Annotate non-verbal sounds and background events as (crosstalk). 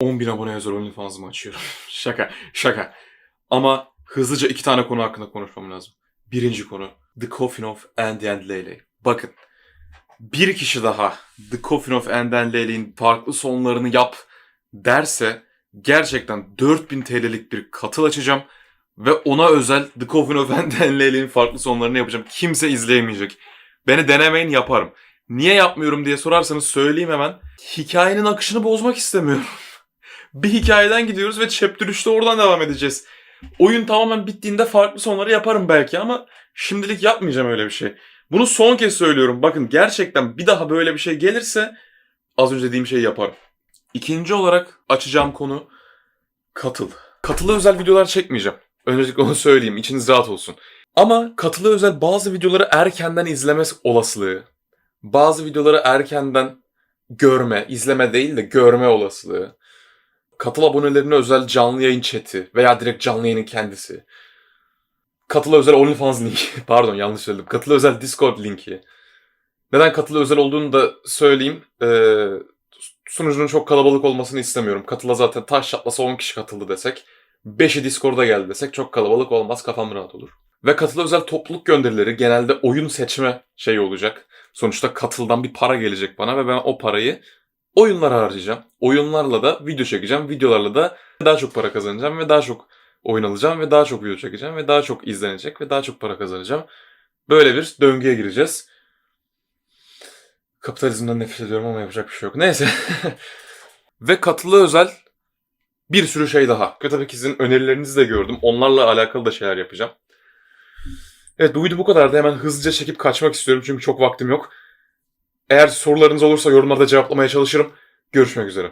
10.000 abone özel OnlyFans'ımı açıyorum. (laughs) şaka, şaka. Ama hızlıca iki tane konu hakkında konuşmam lazım. Birinci konu. The Coffin of Andy and Leyley. Bakın. Bir kişi daha The Coffin of Andy and Leyley'in farklı sonlarını yap derse gerçekten 4000 TL'lik bir katıl açacağım ve ona özel The Coffin of Andy and Leyley'in farklı sonlarını yapacağım. Kimse izleyemeyecek. Beni denemeyin yaparım. Niye yapmıyorum diye sorarsanız söyleyeyim hemen. Hikayenin akışını bozmak istemiyorum. Bir hikayeden gidiyoruz ve chapter 3'te oradan devam edeceğiz. Oyun tamamen bittiğinde farklı sonları yaparım belki ama şimdilik yapmayacağım öyle bir şey. Bunu son kez söylüyorum. Bakın gerçekten bir daha böyle bir şey gelirse az önce dediğim şeyi yaparım. İkinci olarak açacağım konu katıl. Katılı özel videolar çekmeyeceğim. Öncelikle onu söyleyeyim. İçiniz rahat olsun. Ama katılı özel bazı videoları erkenden izleme olasılığı, bazı videoları erkenden görme, izleme değil de görme olasılığı, katıl abonelerine özel canlı yayın chat'i veya direkt canlı yayının kendisi, katılı özel OnlyFans linki, (laughs) pardon yanlış söyledim, katılı özel Discord linki. Neden katılı özel olduğunu da söyleyeyim. Ee, sunucunun çok kalabalık olmasını istemiyorum. Katıla zaten taş çatlasa 10 kişi katıldı desek, 5'i Discord'a geldi desek çok kalabalık olmaz, kafam rahat olur. Ve katılı özel topluluk gönderileri genelde oyun seçme şeyi olacak. Sonuçta katıldan bir para gelecek bana ve ben o parayı oyunlara harcayacağım. Oyunlarla da video çekeceğim. Videolarla da daha çok para kazanacağım ve daha çok oyun alacağım ve daha çok video çekeceğim ve daha çok izlenecek ve daha çok para kazanacağım. Böyle bir döngüye gireceğiz. Kapitalizmden nefret ediyorum ama yapacak bir şey yok. Neyse. (laughs) ve katılı özel bir sürü şey daha. Ve tabii ki sizin önerilerinizi de gördüm. Onlarla alakalı da şeyler yapacağım. Evet bu video bu kadardı. Hemen hızlıca çekip kaçmak istiyorum çünkü çok vaktim yok. Eğer sorularınız olursa yorumlarda cevaplamaya çalışırım. Görüşmek üzere.